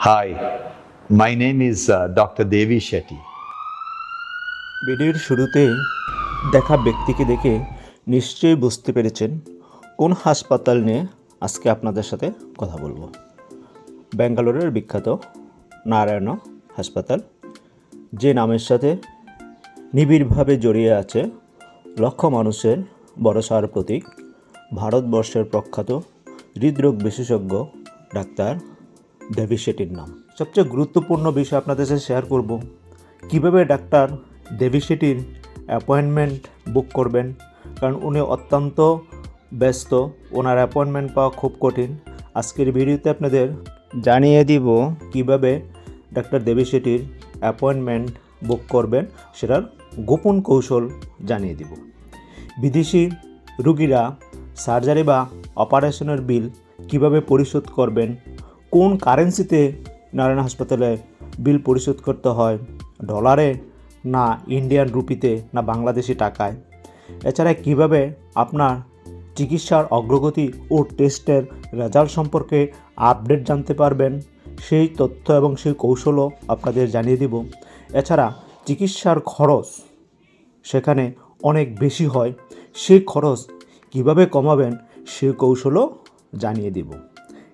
Hi, my name is uh, Dr. Devi Shetty. ভিডিওর শুরুতে দেখা ব্যক্তিকে দেখে নিশ্চয়ই বুঝতে পেরেছেন কোন হাসপাতাল নিয়ে আজকে আপনাদের সাথে কথা বলব ব্যাঙ্গালোরের বিখ্যাত নারায়ণ হাসপাতাল যে নামের সাথে নিবিড়ভাবে জড়িয়ে আছে লক্ষ মানুষের ভরসার প্রতীক ভারতবর্ষের প্রখ্যাত হৃদরোগ বিশেষজ্ঞ ডাক্তার দেবী শেঠির নাম। সবচেয়ে গুরুত্বপূর্ণ বিষয় আপনাদের সাথে শেয়ার করব। কীভাবে ডাক্তার দেবী শেঠির অ্যাপয়েন্টমেন্ট বুক করবেন? কারণ উনি অত্যন্ত ব্যস্ত। ওনার অ্যাপয়েন্টমেন্ট পাওয়া খুব কঠিন। আজকের ভিডিওতে আপনাদের জানিয়ে দিব কীভাবে ডাক্তার দেবী শেঠির অ্যাপয়েন্টমেন্ট বুক করবেন। সেটার গোপন কৌশল জানিয়ে দিব। বিদেশি রুগীরা সার্জারি বা অপারেশনের বিল কীভাবে পরিশোধ করবেন? কোন কারেন্সিতে নারায়ণ হাসপাতালে বিল পরিশোধ করতে হয়? ডলারে না ইন্ডিয়ান রুপিতে না বাংলাদেশি টাকায়? এছাড়া কীভাবে আপনার চিকিৎসার অগ্রগতি ও টেস্টের রেজাল্ট সম্পর্কে আপডেট জানতে পারবেন? সেই তথ্য এবং সেই কৌশলও আপনাদের জানিয়ে দিব। এছাড়া চিকিৎসার খরচ সেখানে অনেক বেশি হয়। সেই খরচ কীভাবে কমাবেন সে কৌশলও জানিয়ে দিব।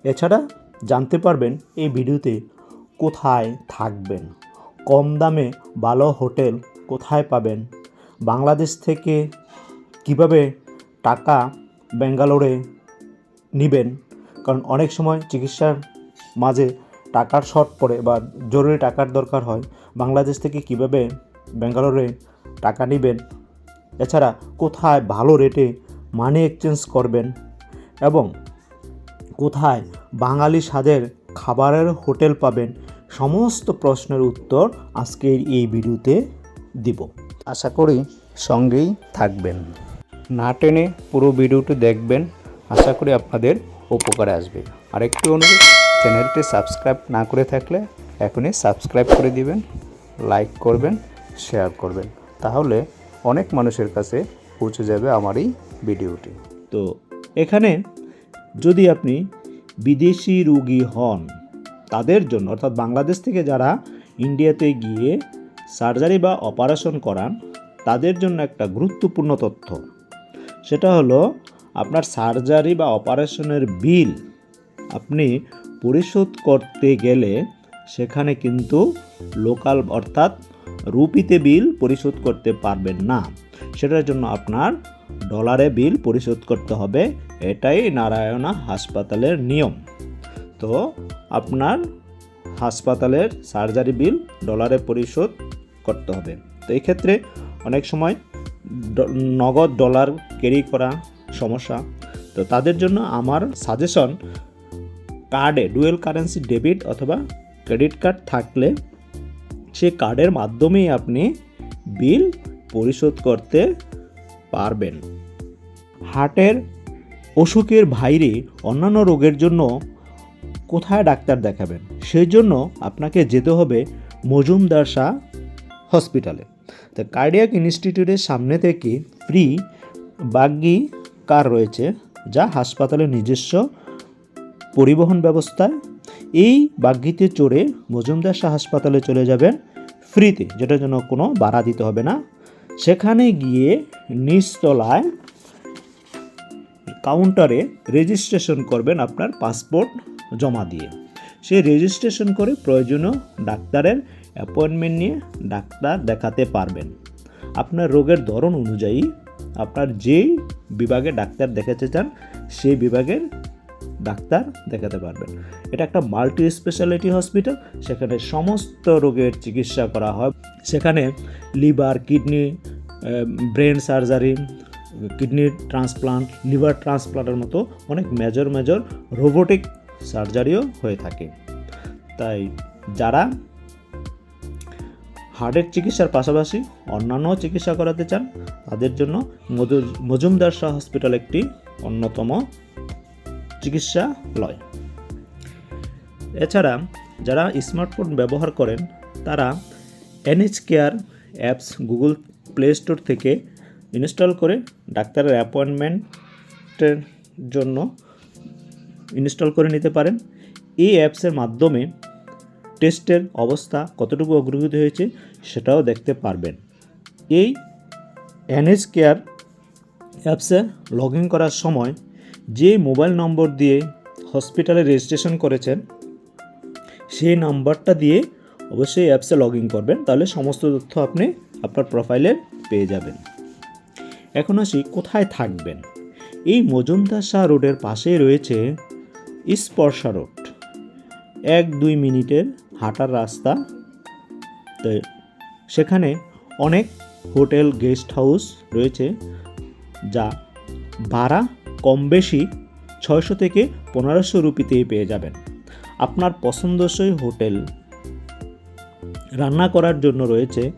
এছাড়া জানতে পারবেন এই ভিডিওতে কোথায় থাকবেন, কম দামে ভালো হোটেল কোথায় পাবেন, বাংলাদেশ থেকে কীভাবে টাকা ব্যাঙ্গালোরে নেবেন, কারণ অনেক সময় চিকিৎসার মাঝে টাকার শর্ট পড়ে বা জরুরি টাকার দরকার হয়, বাংলাদেশ থেকে কীভাবে ব্যাঙ্গালোরে টাকা নেবেন, এছাড়া কোথায় ভালো রেটে মানি এক্সচেঞ্জ করবেন এবং কোথায় বাঙালি স্বাদের খাবারের হোটেল পাবেন? সমস্ত প্রশ্নের উত্তর আজকের এই ভিডিওতে দিব। আশা করি সঙ্গেই থাকবেন। না টেনে পুরো ভিডিওটি দেখবেন। আশা করি আপনাদের উপকারে আসবে। আরেকটি অনুরোধ চ্যানেলটি সাবস্ক্রাইব না করে থাকলে এখনই সাবস্ক্রাইব করে দিবেন লাইক করবেন শেয়ার করবেন। তাহলে অনেক মানুষের কাছে পৌঁছে যাবে আমার এই ভিডিওটি। তো এখানে যদি আপনি বিদেশি রুগী হন, তাদের জন্য, অর্থাৎ বাংলাদেশ থেকে যারা ইন্ডিয়াতে গিয়ে সার্জারি বা অপারেশন করান, তাদের জন্য একটা গুরুত্বপূর্ণ তথ্য। সেটা হলো, আপনার সার্জারি বা অপারেশনের বিল আপনি পরিশোধ করতে গেলে সেখানে কিন্তু লোকাল অর্থাৎ রুপিতে বিল পরিশোধ করতে পারবেন না। সেটার জন্য আপনার ডলারে বিল পরিশোধ করতে হবে। এটাই নারায়ণা হাসপাতালের নিয়ম। তো আপনার হাসপাতালের সার্জারি বিল ডলারে পরিশোধ করতে হবে। তো এই ক্ষেত্রে অনেক সময় নগদ ডলার ক্যারি করা সমস্যা। তো তাদের জন্য আমার সাজেশন, কার্ডে ডুয়েল কারেন্সি ডেবিট অথবা ক্রেডিট কার্ড থাকলে সে কার্ডের মাধ্যমেই আপনি বিল পরিশোধ করতে পারবেন। হার্টের অসুখের বাইরে অন্যান্য রোগের জন্য কোথায় ডাক্তার দেখাবেন? সেই জন্য আপনাকে যেতে হবে মজুমদার শাহ হসপিটালে। তো কার্ডিয়াক ইনস্টিটিউটের সামনে থেকে ফ্রি বাগ্গি কার রয়েছে? যা হাসপাতালের নিজস্ব পরিবহন ব্যবস্থা এই বাগ্গিতে চড়ে মজুমদার শাহ হাসপাতালে চলে যাবেন ফ্রিতে, যেটার জন্য কোনো ভাড়া দিতে হবে না। সেখানে গিয়ে নিচতলায় কাউন্টারে রেজিস্ট্রেশন করবেন আপনার পাসপোর্ট জমা দিয়ে। সেই রেজিস্ট্রেশন করে প্রয়োজনীয় ডাক্তারের অ্যাপয়েন্টমেন্ট নিয়ে ডাক্তার দেখাতে পারবেন। আপনার রোগের ধরন অনুযায়ী আপনার যেই বিভাগে ডাক্তার দেখাতে চান, সেই বিভাগের ডাক্তার দেখাতে পারবেন। এটা একটা মাল্টি স্পেশালিটি হসপিটাল, সেখানে সমস্ত রোগের চিকিৎসা করা হয়। সেখানে liver, kidney brain surgery kidney transplant, liver ট্রান্সপ্লান্টের মতো অনেক মেজর মেজর রোবোটিক সার্জারিও হয়ে থাকে। তাই যারা হার্টের চিকিৎসার পাশাপাশি অন্যান্য চিকিৎসা করাতে চান, তাদের জন্য মজুমদার শাহ হসপিটাল একটি অন্যতম চিকিৎসালয় এছাড়া যারা স্মার্টফোন ব্যবহার করেন, তারা NH care apps Google Play Store থেকে ইনস্টল করে ডাক্তারের অ্যাপয়েন্টমেন্টের জন্য ইনস্টল করে নিতে পারেন। এই অ্যাপসের মাধ্যমে টেস্টের অবস্থা কতটুকু অগ্রগতি হয়েছে সেটাও দেখতে পারবেন। এই এনএস কেয়ার অ্যাপসে লগ ইন করার সময় যে মোবাইল নম্বর দিয়ে হসপিটালে রেজিস্ট্রেশন করেছেন, সেই নাম্বারটা দিয়ে অবশ্যই অ্যাপসে লগ ইন করবেন। তাহলে সমস্ত তথ্য আপনি আপনার প্রোফাইলে পেয়ে যাবেন। এখন আসি কোথায় থাকবেন? এই মজুমদার শাহ রোডের পাশেই রয়েছে স্পর্শা রোড। এক দুই মিনিটের হাঁটার রাস্তা। তো সেখানে অনেক হোটেল, গেস্ট হাউস রয়েছে, যা ভাড়া কম বেশি ছয়শো থেকে পনেরোশো রুপিতেই পেয়ে যাবেন। আপনার পছন্দসই হোটেল রান্না করার জন্য রয়েছে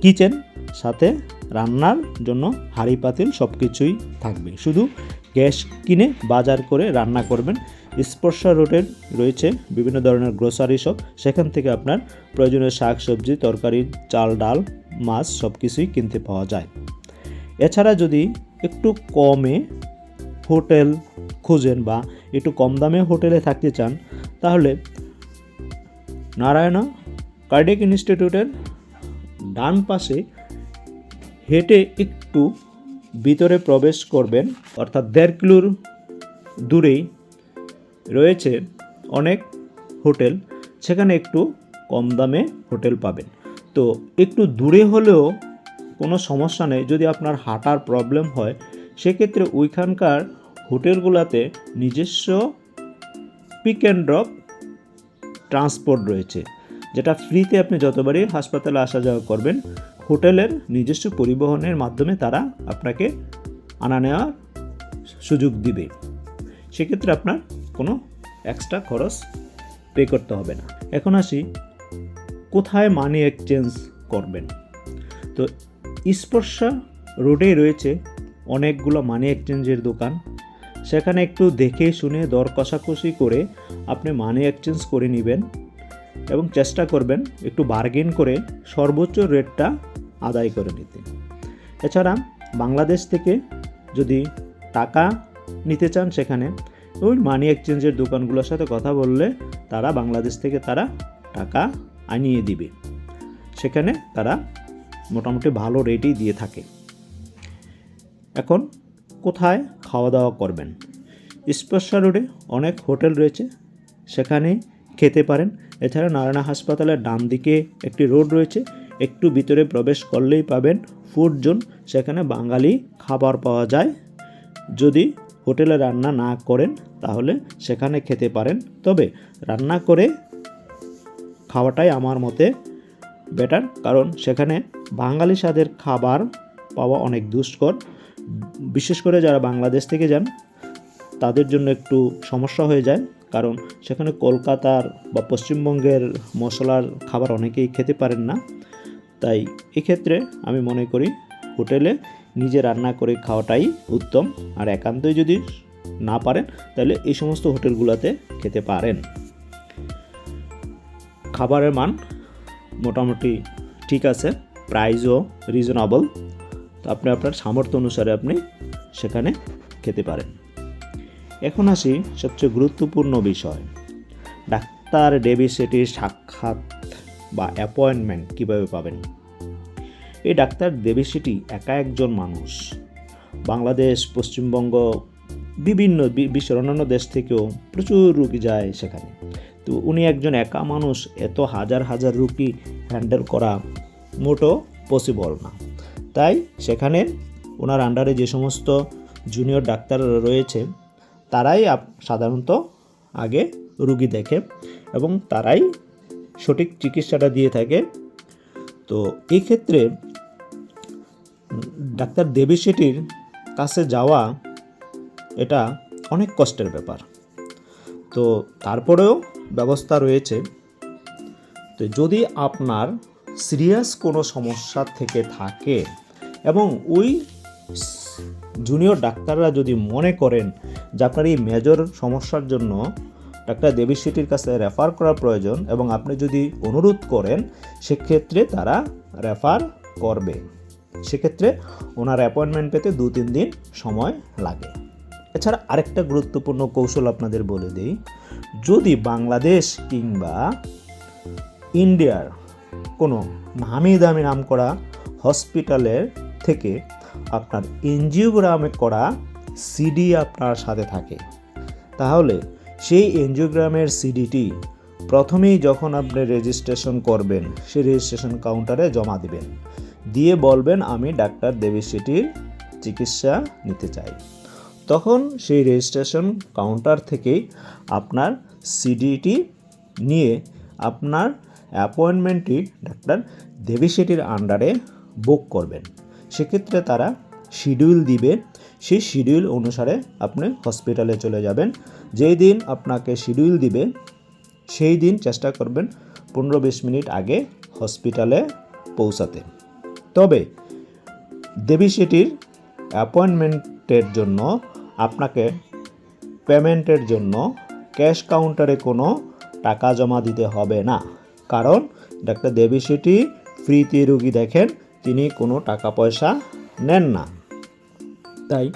কিচেন, সাথে রান্নার জন্য হাঁড়ি, পাতিল সব কিছুই থাকবে। শুধু গ্যাস কিনে বাজার করে রান্না করবেন। স্পর্শা রোডের রয়েছে বিভিন্ন ধরনের গ্রোসারি শপ। সেখান থেকে আপনার প্রয়োজনীয় শাক সবজি তরকারি, চাল, ডাল, মাছ সব কিছুই কিনতে পাওয়া যায়। এছাড়া যদি একটু কমে হোটেল খুঁজেন বা একটু কম দামে হোটেলে থাকতে চান, তাহলে নারায়ণা কার্ডিক ইনস্টিটিউটের ডান পাশে হেঁটে একটু ভিতরে প্রবেশ করবেন, অর্থাৎ দেড় কিলোর দূরেই রয়েছে অনেক হোটেল, সেখানে একটু কম দামে হোটেল পাবেন। তো একটু দূরে হলেও কোনো সমস্যা নেই, যদি আপনার হাঁটার প্রবলেম হয়, সেক্ষেত্রে ওইখানকার হোটেলগুলোতে নিজস্ব পিক অ্যান্ড ড্রপ ট্রান্সপোর্ট রয়েছে। যেটা ফ্রিতে আপনি যতবারই হাসপাতালে আসা যাওয়া করবেন, হোটেলের নিজস্ব পরিবহনের মাধ্যমে তারা আপনাকে আনা নেওয়ার সুযোগ দিবে। সেক্ষেত্রে আপনার কোনো এক্সট্রা খরচ পে করতে হবে না। এখন আসি, কোথায় মানি এক্সচেঞ্জ করবেন? তো স্পর্শা রোডেই রয়েছে অনেকগুলো মানি এক্সচেঞ্জের দোকান। সেখানে একটু দেখে শুনে দর কষাকষি করে আপনি মানি এক্সচেঞ্জ করে নেবেন। এবং চেষ্টা করবেন একটু বার্গেন করে সর্বোচ্চ রেটটা আদায় করে নিতে। এছাড়া বাংলাদেশ থেকে যদি টাকা নিতে চান সেখানে, ওই মানি এক্সচেঞ্জের দোকানগুলোর সাথে কথা বললে তারা বাংলাদেশ থেকে তারা টাকা আনিয়ে দিবে। সেখানে তারা মোটামুটি ভালো রেটেই দিয়ে থাকে। এখন কোথায় খাওয়া দাওয়া করবেন? স্পর্শা রোডে অনেক হোটেল রয়েছে, সেখানে খেতে পারেন। এছাড়া নারায়ণা হাসপাতালের ডান দিকে একটি রোড রয়েছে। একটু ভিতরে প্রবেশ করলেই পাবেন ফুড জোন সেখানে বাঙালি খাবার পাওয়া যায়। যদি হোটেলে রান্না না করেন, তাহলে সেখানে খেতে পারেন। তবে রান্না করে খাওয়াটাই আমার মতে বেটার কারণ সেখানে বাঙালি স্বাদের খাবার পাওয়া অনেক দুষ্কর। বিশেষ করে যারা বাংলাদেশ থেকে যান, তাদের জন্য একটু সমস্যা হয়ে যায়। কারণ সেখানে কলকাতার বা পশ্চিমবঙ্গের মশলার খাবার অনেকেই খেতে পারেন না। তাই এক্ষেত্রে আমি মনে করি হোটেলে নিজে রান্না করে খাওয়াটাই উত্তম। আর একান্তই যদি না পারেন, তাহলে এই সমস্ত হোটেলগুলোতে খেতে পারেন। খাবারের মান মোটামুটি ঠিক আছে, প্রাইসও রিজনেবল তো আপনি আপনার সামর্থ্য অনুসারে আপনি সেখানে খেতে পারেন। এখন আসি সবচেয়ে গুরুত্বপূর্ণ বিষয়। ডাক্তার সেটির সাক্ষাৎ বা অ্যাপয়েন্টমেন্ট কীভাবে পাবেন? এই ডাক্তার দেবী সেটি একা একজন মানুষ। বাংলাদেশ, পশ্চিমবঙ্গ, বিভিন্ন বিশ্বের অন্যান্য দেশ থেকেও প্রচুর রুগী যায় সেখানে। তো উনি একজন একা মানুষ, এত হাজার হাজার রুগী হ্যান্ডেল করা মোটো পসিবল না। তাই সেখানে ওনার আন্ডারে যে সমস্ত জুনিয়র ডাক্তাররা রয়েছে তারাই সাধারণত আগে রুগী দেখে এবং তারাই সঠিক চিকিৎসাটা দিয়ে থাকে। তো এই ক্ষেত্রে ডাক্তার দেবী শেঠির কাছে যাওয়া এটা অনেক কষ্টের ব্যাপার। তো তারপরেও ব্যবস্থা রয়েছে। তো যদি আপনার সিরিয়াস কোনো সমস্যা থেকে থাকে এবং ওই জুনিয়র ডাক্তাররা যদি মনে করেন যে আপনার এই মেজর সমস্যার জন্য ডাক্তার দেবী শেঠির কাছে রেফার করা প্রয়োজন এবং আপনি যদি অনুরোধ করেন, সেক্ষেত্রে তারা রেফার করবে। সেক্ষেত্রে ওনার অ্যাপয়েন্টমেন্ট পেতে দু তিন দিন সময় লাগে। এছাড়া আরেকটা গুরুত্বপূর্ণ কৌশল আপনাদের বলে দিই, যদি বাংলাদেশ কিংবা ইন্ডিয়ার কোনো নামি দামি নাম করা হসপিটালের থেকে আপনার এনজিওগ্রামে করা সিডি আপনার সাথে থাকে। তাহলে সেই এনজিওগ্রামের সিডিটি প্রথমেই যখন আপনি রেজিস্ট্রেশন করবেন, সেই রেজিস্ট্রেশন কাউন্টারে জমা দিবেন। দিয়ে বলবেন, আমি ডাক্তার দেবী দেবীশিটির চিকিৎসা নিতে চাই। তখন সেই রেজিস্ট্রেশন কাউন্টার থেকেই আপনার সিডিটি নিয়ে আপনার অ্যাপয়েন্টমেন্টটি ডাক্তার দেবী শেঠির আন্ডারে বুক করবেন। সেক্ষেত্রে তারা শিডিউল দিবে সেই শিডিউল অনুসারে আপনি হসপিটালে চলে যাবেন। যেই দিন আপনাকে শিডিউল দিবে, সেই দিন চেষ্টা করবেন পনেরো বিশ মিনিট আগে হসপিটালে পৌঁছাতে। তবে দেবী শেঠির অ্যাপয়েন্টমেন্টের জন্য, আপনাকে পেমেন্টের জন্য ক্যাশ কাউন্টারে কোনো টাকা জমা দিতে হবে না। কারণ ডাক্তার দেবী শেঠি ফ্রিতে রুগী দেখেন, তিনি কোনো টাকা পয়সা নেন না। তাই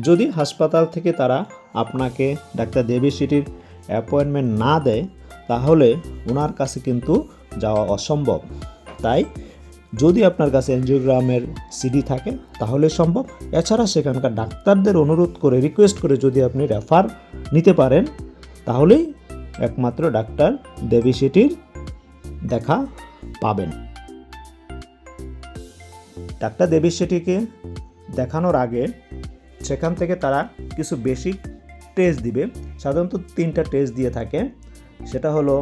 যদি হাসপাতাল থেকে তারা আপনাকে ডাক্তার দেবী সিটির অ্যাপয়েন্টমেন্ট না দেয়, তাহলে ওনার কাছে কিন্তু যাওয়া অসম্ভব। তাই যদি আপনার কাছে এনজিওগ্রামের সিডি থাকে, তাহলে সম্ভব। এছাড়া সেখানকার ডাক্তারদের অনুরোধ করে রিকোয়েস্ট করে যদি আপনি রেফার নিতে পারেন, তাহলেই একমাত্র ডাক্তার দেবী সিটির দেখা পাবেন। ডাক্তার দেবী সেটিকে দেখানোর আগে সেখান থেকে তারা কিছু বেসিক টেস্ট দিবে। সাধারণত তিনটা টেস্ট দিয়ে থাকে। সেটা হলো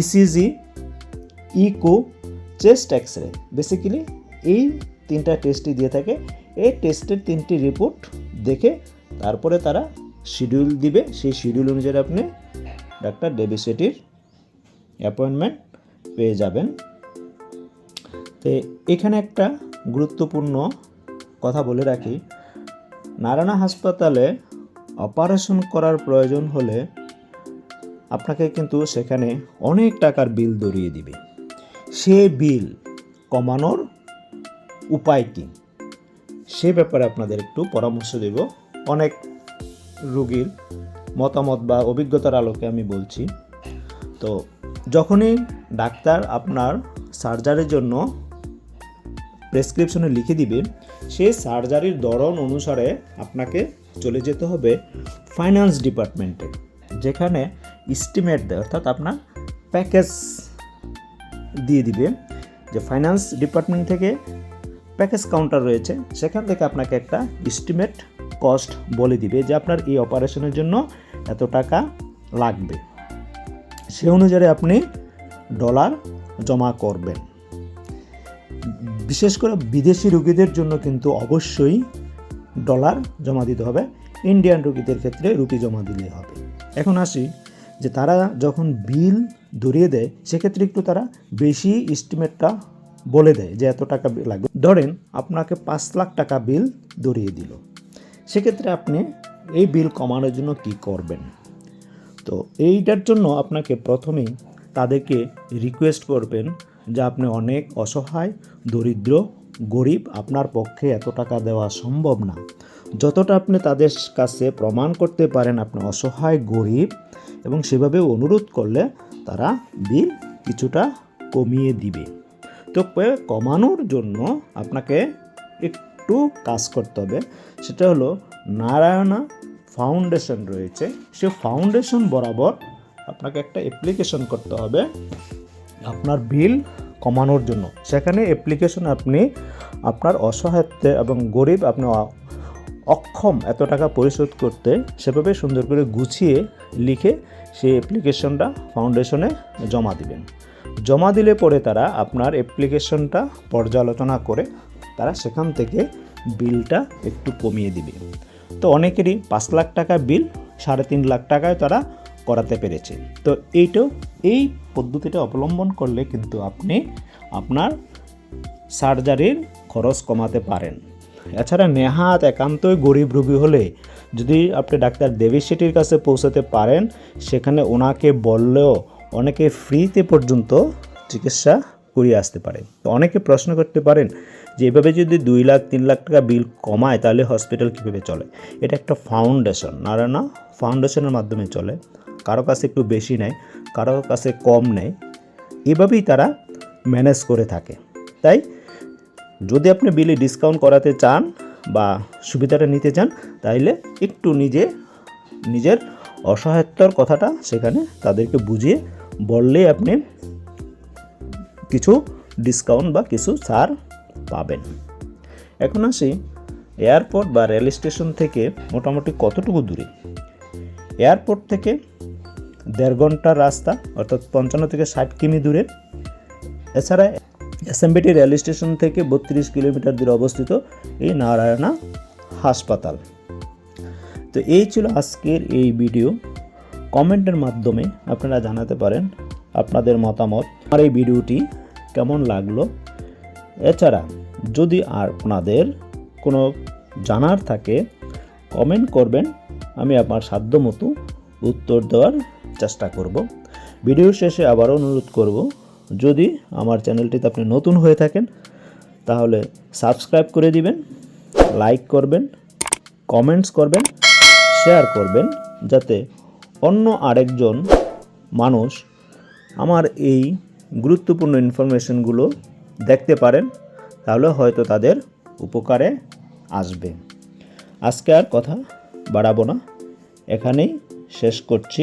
ECG echo chest X ray basically এই তিনটা টেস্টই দিয়ে থাকে। এই টেস্টের তিনটি রিপোর্ট দেখে তারপরে তারা শিডিউল দিবে। সেই শিডিউল অনুযায়ী আপনি ডাক্তার ডেবি সেটির অ্যাপয়েন্টমেন্ট পেয়ে যাবেন। তো এখানে একটা গুরুত্বপূর্ণ কথা বলে রাখি। নারায়ণা হাসপাতালে অপারেশন করার প্রয়োজন হলে আপনাকে কিন্তু সেখানে অনেক টাকার বিল ধরিয়ে দিবে। সে বিল কমানোর উপায় কী? সে ব্যাপারে আপনাদের একটু পরামর্শ দেব। অনেক রুগীর মতামত বা অভিজ্ঞতার আলোকে আমি বলছি। তো যখনই ডাক্তার আপনার সার্জারির জন্য প্রেসক্রিপশনে লিখে দিবে সেই সার্জারির ধরন অনুসারে আপনাকে চলে যেতে হবে ফাইন্যান্স ডিপার্টমেন্টে যেখানে ইস্টিমেট দেয়, অর্থাৎ আপনার প্যাকেজ দিয়ে দিবে। যে ফাইন্যান্স ডিপার্টমেন্ট থেকে প্যাকেজ কাউন্টার রয়েছে, সেখান থেকে আপনাকে একটা ইস্টিমেট কস্ট বলে দিবে যে আপনার এই অপারেশনের জন্য এত টাকা লাগবে। সে অনুযায়ী আপনি ডলার জমা করবেন। বিশেষ করে বিদেশি রুগীদের জন্য কিন্তু অবশ্যই ডলার জমা দিতে হবে। ইন্ডিয়ান রুগীদের ক্ষেত্রে রুপি জমা দিলে হবে। এখন আসি যে তারা যখন বিল ধরিয়ে দেয়, সেক্ষেত্রে একটু তারা বেশি এস্টিমেটটা বলে দেয় যে এত টাকা লাগবে। ধরেন আপনাকে পাঁচ লাখ টাকা বিল ধরিয়ে দিল। সেক্ষেত্রে আপনি এই বিল কমানোর জন্য কি করবেন? তো এইটার জন্য আপনাকে প্রথমেই তাদেরকে রিকোয়েস্ট করবেন যে আপনি অনেক অসহায়, দরিদ্র, গরিব আপনার পক্ষে এত টাকা দেওয়া সম্ভব না। যতটা আপনি তাদের কাছে প্রমাণ করতে পারেন আপনি অসহায়, গরিব এবং সেভাবে অনুরোধ করলে তারা বিল কিছুটা কমিয়ে দিবে। তো কমানোর জন্য আপনাকে একটু কাজ করতে হবে। সেটা হলো নারায়ণা ফাউন্ডেশন রয়েছে। সে ফাউন্ডেশন বরাবর আপনাকে একটা অ্যাপ্লিকেশন করতে হবে। আপনার বিল কমানোর জন্য। সেখানে অ্যাপ্লিকেশন আপনি আপনার অসহায়ত্ব এবং গরিব আপনি অক্ষম এত টাকা পরিশোধ করতে সেভাবে সুন্দর করে গুছিয়ে লিখে সেই অ্যাপ্লিকেশনটা ফাউন্ডেশনে জমা দিবেন। জমা দিলে পরে তারা আপনার অ্যাপ্লিকেশনটা পর্যালোচনা করে তারা সেখান থেকে বিলটা একটু কমিয়ে দিবে। তো অনেকেরই পাঁচ লাখ টাকা বিল, সাড়ে তিন লাখ টাকায় তারা করাতে পেরেছে। তো এইটাও এই পদ্ধতিটা অবলম্বন করলে কিন্তু আপনি আপনার সার্জারির খরচ কমাতে পারেন। এছাড়া নেহাত একান্তই গরিব রোগী হলে যদি আপনি ডাক্তার দেবী শেঠির কাছে পৌঁছাতে পারেন, সেখানে ওনাকে বললেও অনেকে ফ্রিতে পর্যন্ত চিকিৎসা করিয়ে আসতে পারে। তো অনেকে প্রশ্ন করতে পারেন যে, এভাবে যদি দুই লাখ, তিন লাখ টাকা বিল কমায়, তাহলে হসপিটাল কীভাবে চলে? এটা একটা ফাউন্ডেশন নারায়ণা ফাউন্ডেশনের মাধ্যমে চলে। কারও কাছে একটু বেশি নেয়, কারও কাছে কম নেয়, এভাবেই তারা ম্যানেজ করে থাকে। তাই যদি আপনি বিলে ডিসকাউন্ট করাতে চান বা সুবিধাটা নিতে চান, তাইলে একটু নিজে, নিজের অসহায়ত্বর কথাটা সেখানে তাদেরকে বুঝিয়ে বললেই আপনি কিছু ডিসকাউন্ট বা কিছু ছাড় পাবেন। এখন আসি এয়ারপোর্ট বা রেল স্টেশন থেকে মোটামুটি কতটুকু দূরে? এয়ারপোর্ট থেকে দেড় ঘণ্টার রাস্তা, অর্থাৎ পঞ্চান্ন থেকে ষাট কিমি দূরে। এছাড়া এসএমবিটি রেল স্টেশন থেকে বত্রিশ কিলোমিটার দূরে অবস্থিত এই নারায়ণা হাসপাতাল। তো এই ছিল আজকের এই ভিডিও। কমেন্টের মাধ্যমে আপনারা জানাতে পারেন আপনাদের মতামত, আমার এই ভিডিওটি কেমন লাগল। এছাড়া যদি আর আপনাদের কোনো জানার থাকে, কমেন্ট করবেন, আমি আমার সাধ্য মতো উত্তর দেওয়ার চেষ্টা করব। ভিডিওর শেষে আবারও অনুরোধ করব, যদি আমার চ্যানেলটিতে আপনি নতুন হয়ে থাকেন, তাহলে সাবস্ক্রাইব করে দিবেন, লাইক করবেন, কমেন্টস করবেন, শেয়ার করবেন, যাতে অন্য আরেকজন মানুষ আমার এই গুরুত্বপূর্ণ ইনফরমেশনগুলো দেখতে পারেন, তাহলে হয়তো তাদের উপকারে আসবে। আজকে আর কথা বাড়াবো না। এখানেই শেষ করছি।